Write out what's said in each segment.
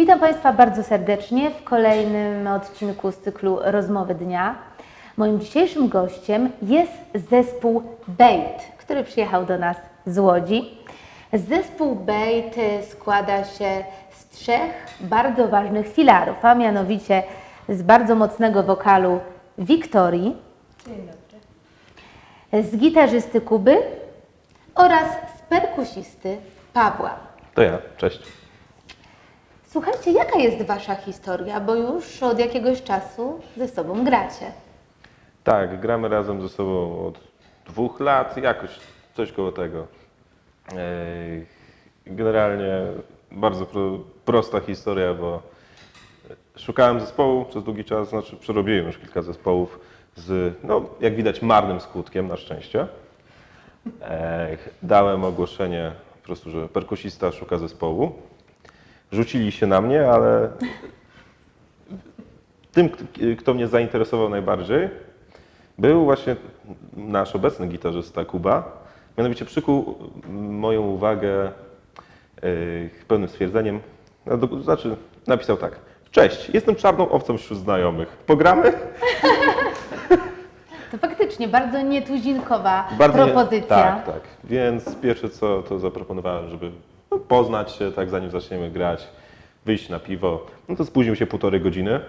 Witam Państwa bardzo serdecznie w kolejnym odcinku z cyklu Rozmowy Dnia. Moim dzisiejszym gościem jest zespół Bait, który przyjechał do nas z Łodzi. Zespół Bait składa się z trzech bardzo ważnych filarów, a mianowicie z bardzo mocnego wokalu Wiktorii, z gitarzysty Kuby oraz z perkusisty Pawła. To ja, cześć. Słuchajcie, jaka jest Wasza historia, bo już od jakiegoś czasu ze sobą gracie. Tak, gramy razem ze sobą od dwóch lat, jakoś coś koło tego. Generalnie bardzo pro, prosta historia, bo szukałem zespołu przez długi czas, znaczy przerobiłem już kilka zespołów z, no jak widać, marnym skutkiem na szczęście. Dałem ogłoszenie po prostu, że perkusista szuka zespołu. Rzucili się na mnie, ale tym, kto mnie zainteresował najbardziej, był właśnie nasz obecny gitarzysta Kuba. Mianowicie przykuł moją uwagę yy, pełnym stwierdzeniem, znaczy napisał tak. Cześć, jestem czarną owcą wśród znajomych. Pogramy? To faktycznie bardzo nietuzinkowa Bardzo nie- propozycja. Tak, tak. Więc pierwsze co to zaproponowałem, żeby no, poznać się, tak zanim zaczniemy grać, wyjść na piwo. No to spóźnił się półtorej godziny.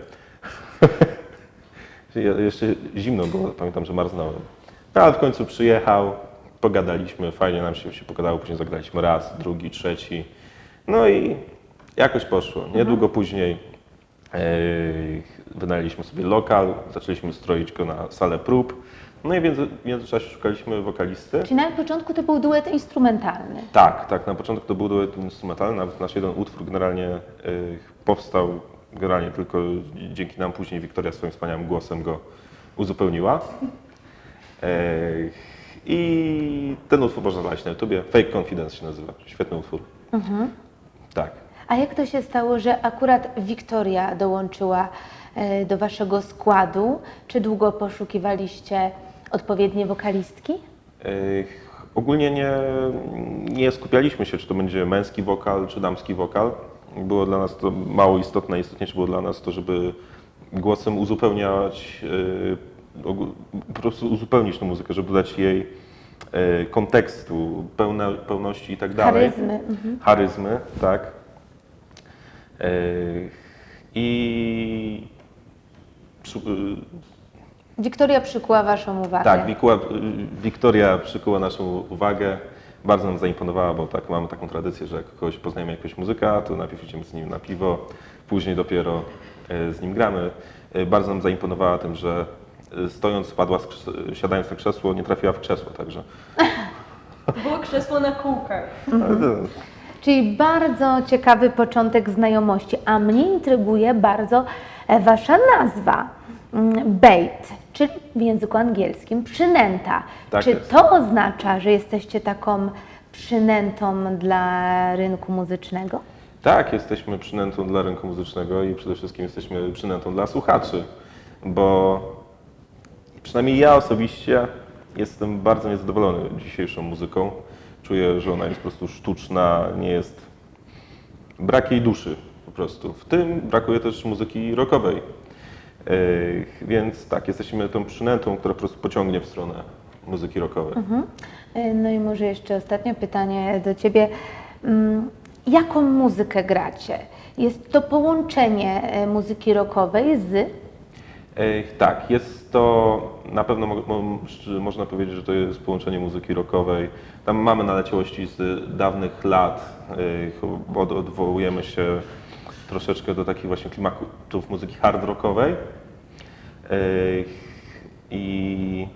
Je- Jeszcze zimno było, pamiętam, że marznąłem. No, ale w końcu przyjechał, pogadaliśmy, fajnie nam się, się pogadało, później zagraliśmy raz, drugi, trzeci. No i jakoś poszło. Niedługo później e, wynajęliśmy sobie lokal, zaczęliśmy stroić go na salę prób. No i w między- w międzyczasie szukaliśmy wokalisty. Czyli na początku to był duet instrumentalny. Tak, tak. Na początku to był duet instrumentalny, nawet nasz jeden utwór generalnie y, powstał generalnie tylko dzięki nam. Później Wiktoria swoim wspaniałym głosem go uzupełniła. Y, I ten utwór można znaleźć na YouTubie. Fake Confidence się nazywa. Świetny utwór. Tak. A jak to się stało, że akurat Wiktoria dołączyła e, do Waszego składu? Czy długo poszukiwaliście odpowiedniej wokalistki? Ogólnie nie, nie skupialiśmy się, czy to będzie męski wokal, czy damski wokal. Było dla nas to mało istotne. Istotniejsze było dla nas to, żeby głosem uzupełniać, ogó- po prostu uzupełnić tę muzykę, żeby dać jej y, kontekstu, pełna, pełności i tak dalej. Charyzmy. Mhm. Charyzmy, tak. Y, I Wiktoria przykuła Waszą uwagę. tak, Wikuła, Wiktoria przykuła naszą uwagę. Bardzo nam zaimponowała, bo tak mamy taką tradycję, że jak kogoś poznajemy jakiegoś muzyka, to najpierw idziemy z nim na piwo, później dopiero e, z nim gramy. E, Bardzo nam zaimponowała tym, że e, stojąc padła, siadając na krzesło, nie trafiła w krzesło, także. Było krzesło na kółkach. Czyli bardzo ciekawy początek znajomości, a mnie intryguje bardzo Wasza nazwa. Mm, Bait, czyli w języku angielskim przynęta. Tak Czy jest. to oznacza, że jesteście taką przynętą dla rynku muzycznego? Tak, jesteśmy przynętą dla rynku muzycznego i przede wszystkim jesteśmy przynętą dla słuchaczy, bo przynajmniej ja osobiście jestem bardzo niezadowolony dzisiejszą muzyką. Czuję, że ona jest po prostu sztuczna, nie jest. Brak jej duszy po prostu. W tym brakuje też muzyki rockowej. Yy, Więc tak, jesteśmy tą przynętą, która po prostu pociągnie w stronę muzyki rockowej. E, No i może jeszcze ostatnie pytanie do Ciebie. Mm, Jaką muzykę gracie? Jest to połączenie e, muzyki rockowej z Tak, jest to na pewno można powiedzieć, że to jest połączenie muzyki rockowej. Tam mamy naleciałości z dawnych lat, odwołujemy się troszeczkę do takich właśnie klimatów muzyki hard rockowej. Ej, I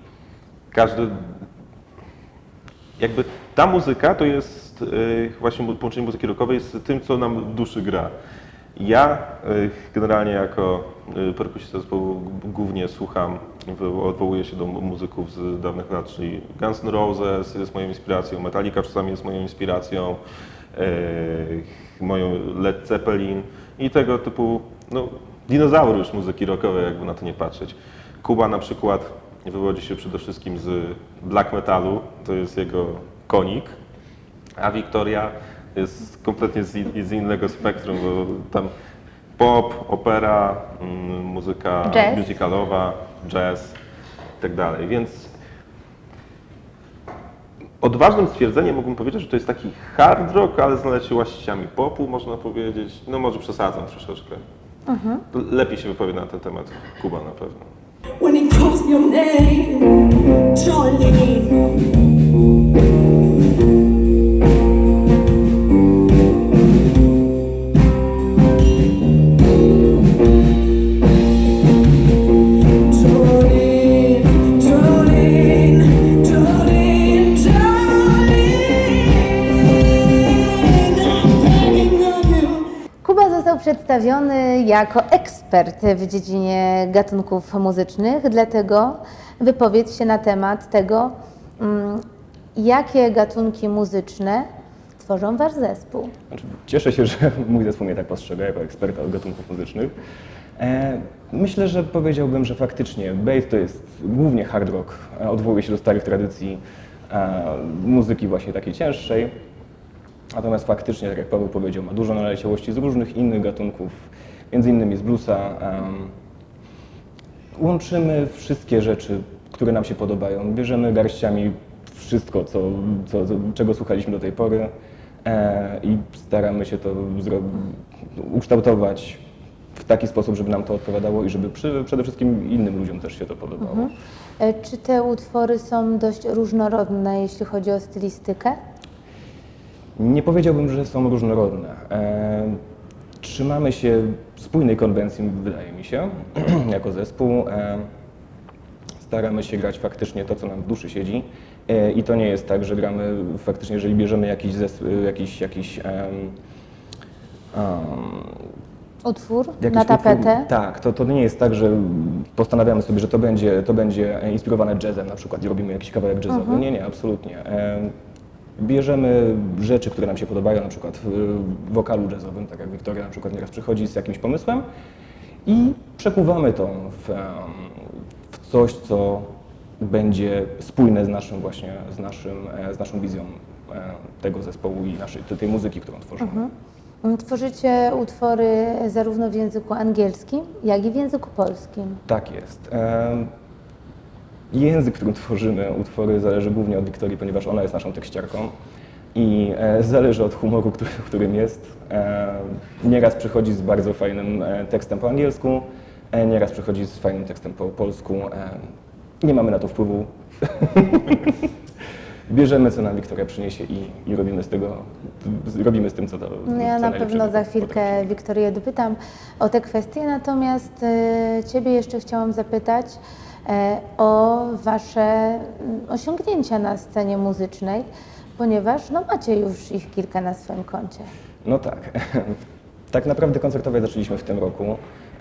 każdy jakby ta muzyka to jest właśnie połączenie muzyki rockowej z tym, co nam w duszy gra. Ja generalnie jako y, perkusista zespołu głównie słucham, odwołuję się do mu- muzyków z dawnych lat, czyli Guns N' Roses jest moją inspiracją, Metallica czasami jest moją inspiracją, moją Led Zeppelin i tego typu, no, dinozaury już muzyki rockowej, jakby na to nie patrzeć. Kuba na przykład wywodzi się przede wszystkim z black metalu, to jest jego konik, a Wiktoria jest kompletnie z, in, z innego spektrum, bo tam pop, opera, mm, muzyka Jazz. musicalowa, jazz i tak dalej. Więc odważnym stwierdzeniem mógłbym powiedzieć, że to jest taki hard rock, ale z naleciałościami popu, można powiedzieć. No może przesadzam troszeczkę. Lepiej się wypowie na ten temat Kuba na pewno. when he calls your name. Jako ekspert w dziedzinie gatunków muzycznych, dlatego wypowiedz się na temat tego, mm, jakie gatunki muzyczne tworzą Wasz zespół. Znaczy, cieszę się, że mój zespół mnie tak postrzega jako eksperta od gatunków muzycznych. E, myślę, że powiedziałbym, że faktycznie bass to jest głównie hard rock. E, odwołuje się do starych tradycji e, muzyki właśnie takiej cięższej. Natomiast faktycznie, tak jak Paweł powiedział, ma dużo naleciałości z różnych innych gatunków, między innymi z bluesa. łączymy wszystkie rzeczy, które nam się podobają. Bierzemy garściami wszystko, co, co, czego słuchaliśmy do tej pory e, i staramy się to ukształtować w taki sposób, żeby nam to odpowiadało i żeby przy, przede wszystkim innym ludziom też się to podobało. E, Czy te utwory są dość różnorodne, jeśli chodzi o stylistykę? Nie powiedziałbym, że są różnorodne. E, trzymamy się spójnej konwencji, wydaje mi się, jako zespół. E, staramy się grać faktycznie to, co nam w duszy siedzi. E, I to nie jest tak, że gramy faktycznie, jeżeli bierzemy jakiś, jakiś, jakiś Utwór Jakiś na utwór- tapetę? tak, to, to nie jest tak, że postanawiamy sobie, że to będzie, to będzie inspirowane jazzem na przykład i robimy jakiś kawałek jazzowy. Mhm. Nie, nie, absolutnie. Bierzemy rzeczy, które nam się podobają, na przykład w wokalu jazzowym, tak jak Wiktoria na przykład nieraz przychodzi z jakimś pomysłem i przekuwamy to w, w coś, co będzie spójne z naszym właśnie, z, naszym, e, z naszą wizją e, tego zespołu i naszej, tej muzyki, którą tworzymy. Mm, Tworzycie utwory zarówno w języku angielskim, jak i w języku polskim. Tak jest. Język, którym tworzymy utwory, zależy głównie od Wiktorii, ponieważ ona jest naszą tekściarką i e, zależy od humoru, który, w którym jest. E, Nieraz przychodzi z bardzo fajnym e, tekstem po angielsku, nieraz przychodzi z fajnym tekstem po polsku. Nie mamy na to wpływu. Bierzemy, co nam Wiktoria przyniesie i, i robimy z tego, robimy z tym, co to No ja na pewno za chwilkę Wiktorię dopytam o te kwestie, natomiast Ciebie jeszcze chciałam zapytać o Wasze mm, osiągnięcia na scenie muzycznej, ponieważ no, macie już ich kilka na swoim koncie. No tak. Tak naprawdę koncertowe zaczęliśmy w tym roku.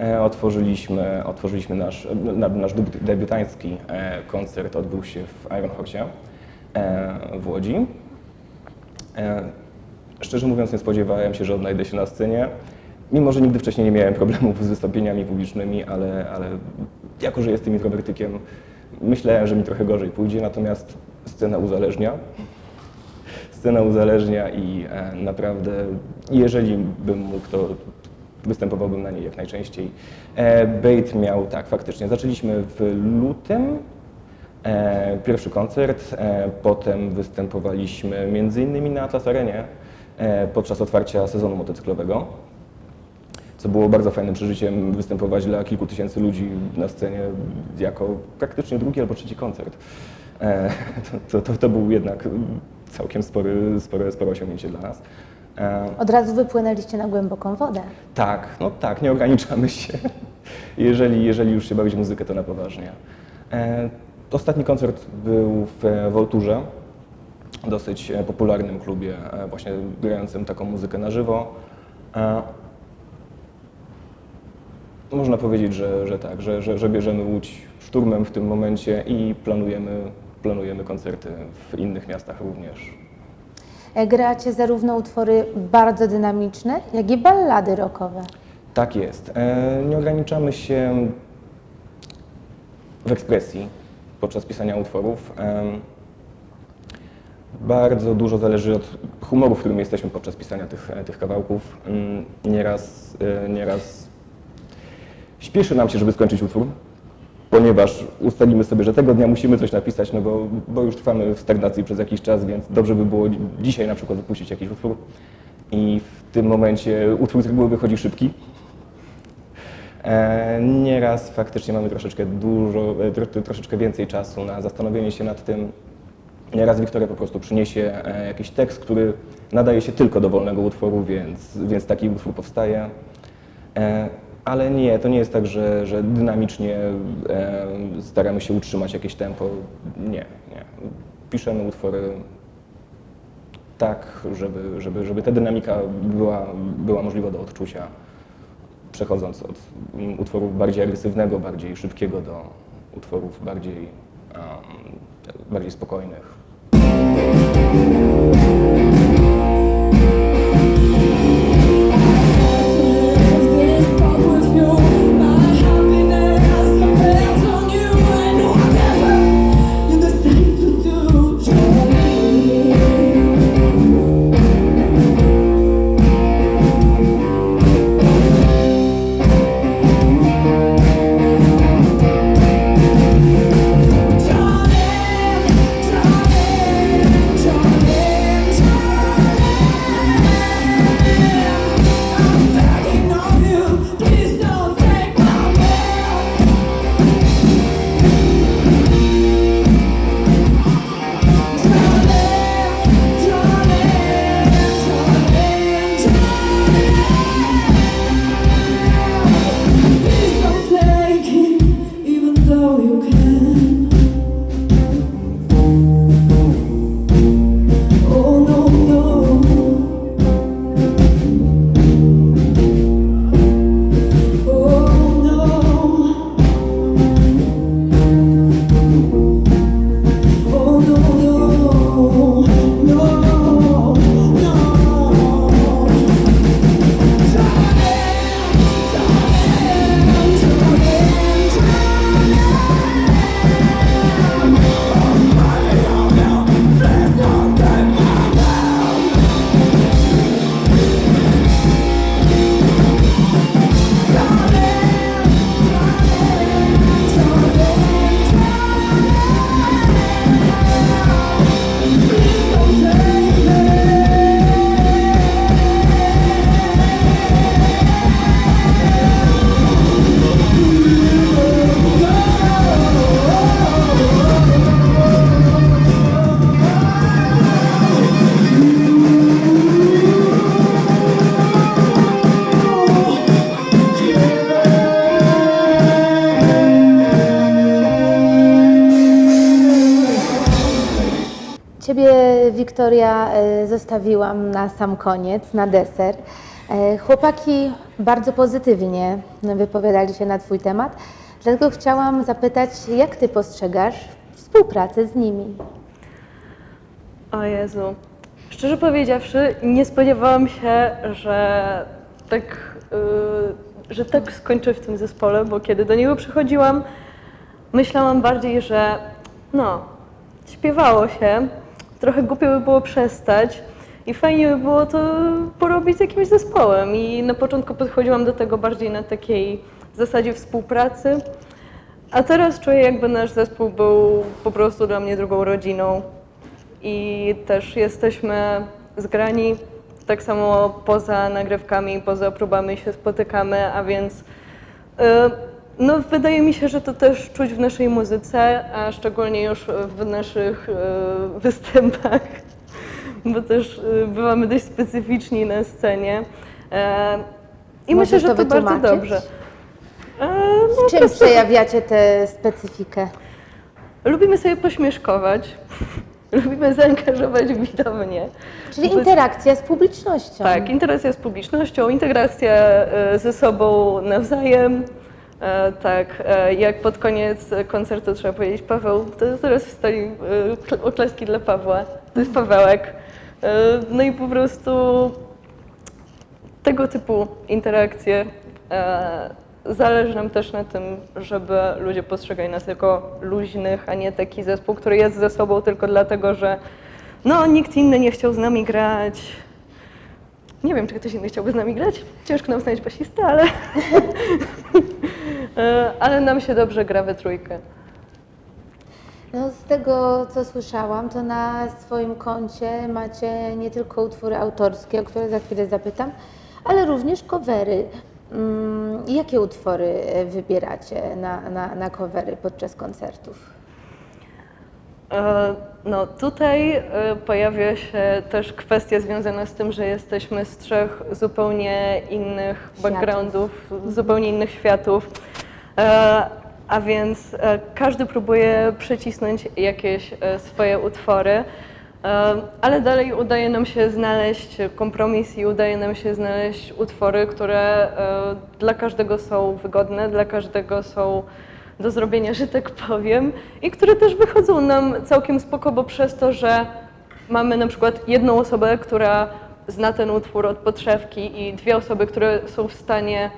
E, Otworzyliśmy, otworzyliśmy nasz, na, nasz debiut- debiutancki e, koncert, odbył się w Iron Horse e, w Łodzi. E, Szczerze mówiąc nie spodziewałem się, że odnajdę się na scenie. Mimo, że nigdy wcześniej nie miałem problemów z wystąpieniami publicznymi, ale, ale jako, że jestem introwertykiem, myślałem, że mi trochę gorzej pójdzie, natomiast scena uzależnia. Scena uzależnia i e, naprawdę, jeżeli bym mógł, to występowałbym na niej jak najczęściej. E, Bait miał, tak, faktycznie, zaczęliśmy w lutym, e, pierwszy koncert, e, potem występowaliśmy między innymi na Atlas Arenie e, podczas otwarcia sezonu motocyklowego, co było bardzo fajnym przeżyciem, występować dla kilku tysięcy ludzi na scenie jako praktycznie drugi albo trzeci koncert. E, to, to, to był jednak całkiem spory, spore, spore osiągnięcie dla nas. E, Od razu wypłynęliście na głęboką wodę. tak, no tak, nie ograniczamy się. Jeżeli, jeżeli już się bawić muzykę, to na poważnie. E, ostatni koncert był w Wolturze, dosyć popularnym klubie, właśnie grającym taką muzykę na żywo. E, można powiedzieć, że, że tak, że, że, że bierzemy Łódź szturmem w tym momencie i planujemy, planujemy koncerty w innych miastach również. E, Gracie zarówno utwory bardzo dynamiczne, jak i ballady rockowe. Tak jest. E, Nie ograniczamy się w ekspresji podczas pisania utworów. Em, Bardzo dużo zależy od humoru, w którym jesteśmy podczas pisania tych, tych kawałków. Mm, Nieraz, e, nieraz śpieszy nam się, żeby skończyć utwór, ponieważ ustalimy sobie, że tego dnia musimy coś napisać, no bo, bo już trwamy w stagnacji przez jakiś czas, więc dobrze by było dzisiaj na przykład wypuścić jakiś utwór. I w tym momencie utwór z reguły wychodzi szybki. E, Nieraz faktycznie mamy troszeczkę dużo, e, tro, troszeczkę więcej czasu na zastanowienie się nad tym. Nieraz Wiktoria po prostu przyniesie e, jakiś tekst, który nadaje się tylko do wolnego utworu, więc, więc taki utwór powstaje. Ale nie, to nie jest tak, że, że dynamicznie e, staramy się utrzymać jakieś tempo. Nie, nie. Piszemy utwory tak, żeby, żeby, żeby ta dynamika była, była możliwa do odczucia, przechodząc od utworów bardziej agresywnego, bardziej szybkiego do utworów bardziej, em, bardziej spokojnych. Ciebie, Wiktoria, e, zostawiłam na sam koniec, na deser. E, Chłopaki bardzo pozytywnie wypowiadali się na Twój temat, dlatego chciałam zapytać, jak Ty postrzegasz współpracę z nimi? O Jezu. Szczerze powiedziawszy, nie spodziewałam się, że tak, y, że tak skończę w tym zespole, bo kiedy do niego przychodziłam, myślałam bardziej, że no, śpiewało się, trochę głupio by było przestać i fajnie by było to porobić z jakimś zespołem. I na początku podchodziłam do tego bardziej na takiej zasadzie współpracy, a teraz czuję, jakby nasz zespół był po prostu dla mnie drugą rodziną i też jesteśmy zgrani. Tak samo poza nagrywkami, poza próbami się spotykamy, a więc y, no, wydaje mi się, że to też czuć w naszej muzyce, a szczególnie już w naszych y, występach, bo też y, bywamy dość specyficzni na scenie. E, I Możesz myślę, że to to bardzo dobrze. E, no, W czym przejawiacie tę specyfikę? Lubimy sobie pośmieszkować, lubimy zaangażować widownię. Czyli interakcja z publicznością. Tak, integracja z publicznością, integracja e, ze sobą nawzajem. E, Tak, e, jak pod koniec koncertu trzeba powiedzieć, Paweł, to teraz wstali e, kl- oklaski dla Pawła, to jest Pawełek. E, No i po prostu tego typu interakcje e, zależy nam też na tym, żeby ludzie postrzegali nas jako luźnych, a nie taki zespół, który jest ze sobą tylko dlatego, że no nikt inny nie chciał z nami grać. Nie wiem, czy ktoś inny chciałby z nami grać. Ciężko nam znaleźć basistę, ale, ale nam się dobrze gra we trójkę. No, z tego, co słyszałam, to na swoim koncie macie nie tylko utwory autorskie, o które za chwilę zapytam, ale również covery. Mm, Jakie utwory e, wybieracie na, na, na covery podczas koncertów? E, No tutaj e, pojawia się też kwestia związana z tym, że jesteśmy z trzech zupełnie innych Światów. backgroundów, zupełnie innych światów. E, A więc e, każdy próbuje przycisnąć jakieś e, swoje utwory, ale dalej udaje nam się znaleźć kompromis i udaje nam się znaleźć utwory, które dla każdego są wygodne, dla każdego są do zrobienia, że tak powiem, i które też wychodzą nam całkiem spoko, bo przez to, że mamy na przykład jedną osobę, która zna ten utwór od podszewki i dwie osoby, które są w stanie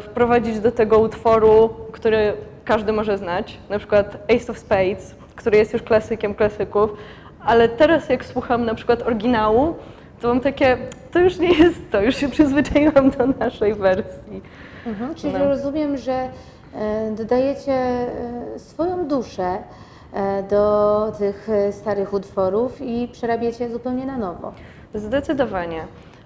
wprowadzić do tego utworu, który każdy może znać, na przykład Ace of Spades, który jest już klasykiem klasyków, ale teraz jak słucham na przykład oryginału, to mam takie, to już nie jest to, już się przyzwyczaiłam do naszej wersji. Mhm, czyli No. rozumiem, że e, dodajecie e, swoją duszę e, do tych e, starych utworów i przerabiacie zupełnie na nowo. Zdecydowanie.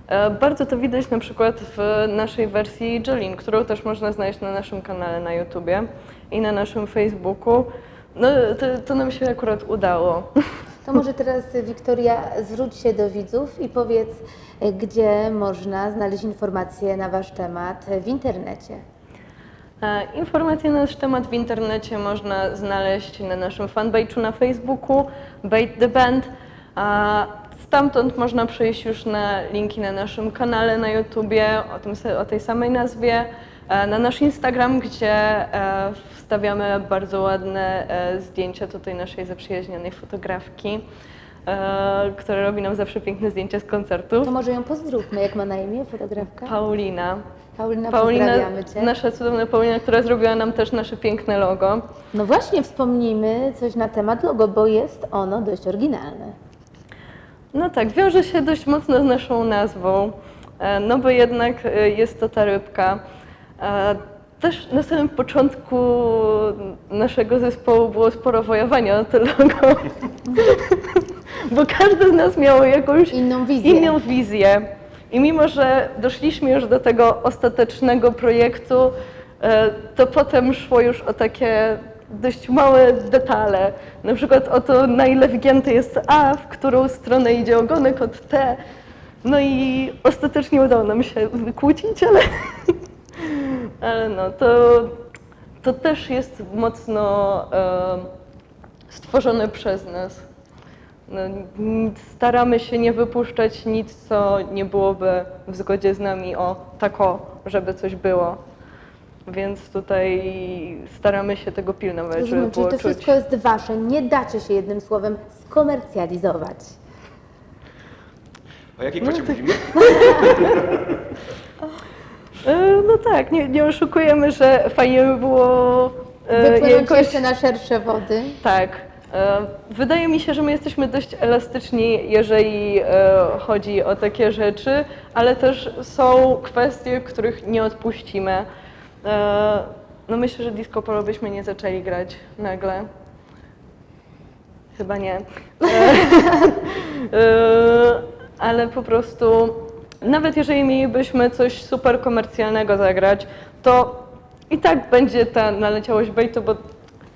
E, Bardzo to widać na przykład w naszej wersji Jolene, którą też można znaleźć na naszym kanale na YouTubie i na naszym Facebooku. No, to, to nam się akurat udało. To może teraz, Wiktoria, zwróć się do widzów i powiedz, gdzie można znaleźć informacje na Wasz temat w internecie. E, Informacje na nasz temat w internecie można znaleźć na naszym fanpage'u na Facebooku, Bait the Band. Stamtąd można przejść już na linki na naszym kanale na YouTubie o, tym, o tej samej nazwie, e, na nasz Instagram, gdzie e, wstawiamy bardzo ładne e, zdjęcia tutaj naszej zaprzyjaźnionej fotografki, która robi nam zawsze piękne zdjęcia z koncertów. To może ją pozdrówmy, jak ma na imię fotografka? Paulina. Paulina, Paulina, Cię. nasza cudowna Paulina, która zrobiła nam też nasze piękne logo. No właśnie, wspomnijmy coś na temat logo, bo jest ono dość oryginalne. No tak, wiąże się dość mocno z naszą nazwą, e, no bo jednak e, jest to ta rybka. E, Też na samym początku naszego zespołu było sporo wojowania o to logo, bo każdy z nas miał jakąś Inną wizję. inną wizję. I mimo, że doszliśmy już do tego ostatecznego projektu, to potem szło już o takie dość małe detale. Na przykład o to, na ile wgięty jest A, w którą stronę idzie ogonek od T. No i ostatecznie udało nam się wykłócić, ale, ale no, to, to też jest mocno e, stworzone przez nas. No, staramy się nie wypuszczać nic, co nie byłoby w zgodzie z nami o tako, żeby coś było. Więc tutaj staramy się tego pilnować, żeby Rozumiem, czyli było to czuć. wszystko jest Wasze, nie dacie się jednym słowem skomercjalizować. O jakiej kwocie mówimy? E, No tak, nie, nie oszukujemy, że fajnie by było e, Wypłynąć jakoś... jeszcze na szersze wody. Tak. E, Wydaje mi się, że my jesteśmy dość elastyczni, jeżeli e, chodzi o takie rzeczy, ale też są kwestie, których nie odpuścimy. E, No myślę, że disco polo byśmy nie zaczęli grać nagle. Chyba nie. E, e, Ale po prostu, nawet jeżeli mielibyśmy coś super komercjalnego zagrać, to i tak będzie ta naleciałość bejtu, bo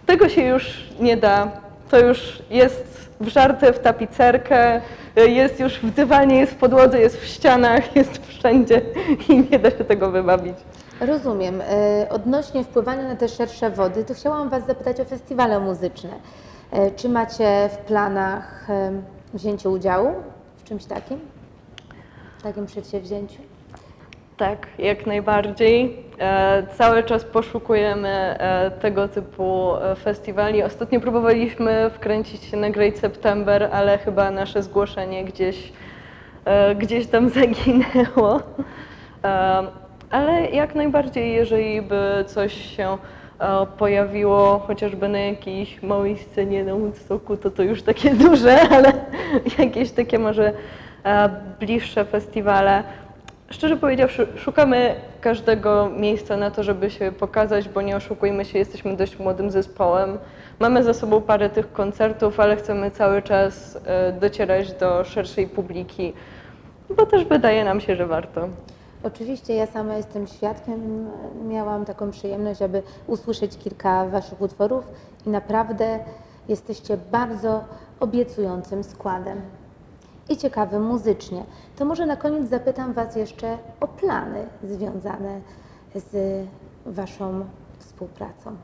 tego się już nie da. To już jest wżarte w tapicerkę, jest już w dywanie, jest w podłodze, jest w ścianach, jest wszędzie i nie da się tego wybawić. Rozumiem. E, Odnośnie wpływania na te szersze wody, to chciałam Was zapytać o festiwale muzyczne. E, Czy macie w planach wzięcie udziału w czymś takim? W takim przedsięwzięciu? Tak, jak najbardziej. E, cały czas poszukujemy tego typu festiwali. Ostatnio próbowaliśmy wkręcić się na Great September, ale chyba nasze zgłoszenie gdzieś, gdzieś tam zaginęło. Ale jak najbardziej, jeżeli by coś się e, pojawiło chociażby na jakiejś małej scenie na Woodstocku, to to już takie duże, ale jakieś takie może e, bliższe festiwale. Szczerze powiedziawszy, szukamy każdego miejsca na to, żeby się pokazać, bo nie oszukujmy się, jesteśmy dość młodym zespołem. Mamy za sobą parę tych koncertów, ale chcemy cały czas e, docierać do szerszej publiki, bo też wydaje nam się, że warto. Oczywiście ja sama jestem świadkiem, miałam taką przyjemność, aby usłyszeć kilka Waszych utworów i naprawdę jesteście bardzo obiecującym składem i ciekawym muzycznie. To może na koniec zapytam Was jeszcze o plany związane z Waszą współpracą.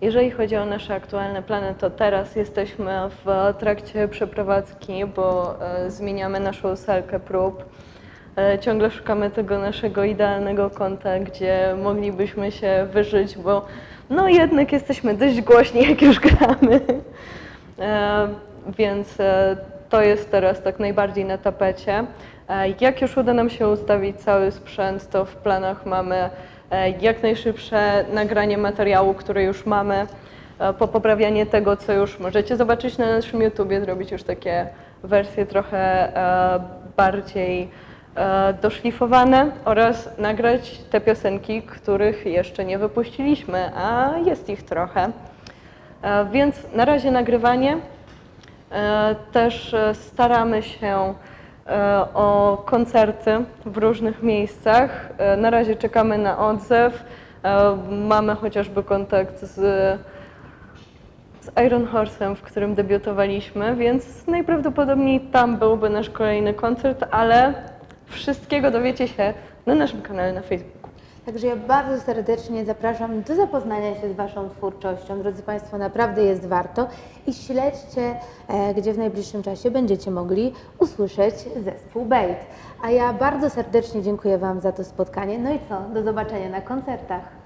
Jeżeli chodzi o nasze aktualne plany, to teraz jesteśmy w trakcie przeprowadzki, bo e, zmieniamy naszą salkę prób. E, ciągle szukamy tego naszego idealnego kąta, gdzie moglibyśmy się wyżyć, bo no jednak jesteśmy dość głośni, jak już gramy. E, więc e, to jest teraz tak najbardziej na tapecie. Jak już uda nam się ustawić cały sprzęt, to w planach mamy jak najszybsze nagranie materiału, który już mamy, e, popoprawianie tego, co już możecie zobaczyć na naszym YouTubie, zrobić już takie wersje trochę bardziej doszlifowane oraz nagrać te piosenki, których jeszcze nie wypuściliśmy, a jest ich trochę. E, Więc na razie nagrywanie. E, Też e, staramy się e, o koncerty w różnych miejscach. E, Na razie czekamy na odzew. E, Mamy chociażby kontakt z, z Iron Horse'em, w którym debiutowaliśmy, więc najprawdopodobniej tam byłby nasz kolejny koncert, ale wszystkiego dowiecie się na naszym kanale na Facebooku. Także ja bardzo serdecznie zapraszam do zapoznania się z Waszą twórczością. Drodzy Państwo, naprawdę jest warto i śledźcie, e, gdzie w najbliższym czasie będziecie mogli usłyszeć zespół Bait. A ja bardzo serdecznie dziękuję Wam za to spotkanie. No i co? Do zobaczenia na koncertach.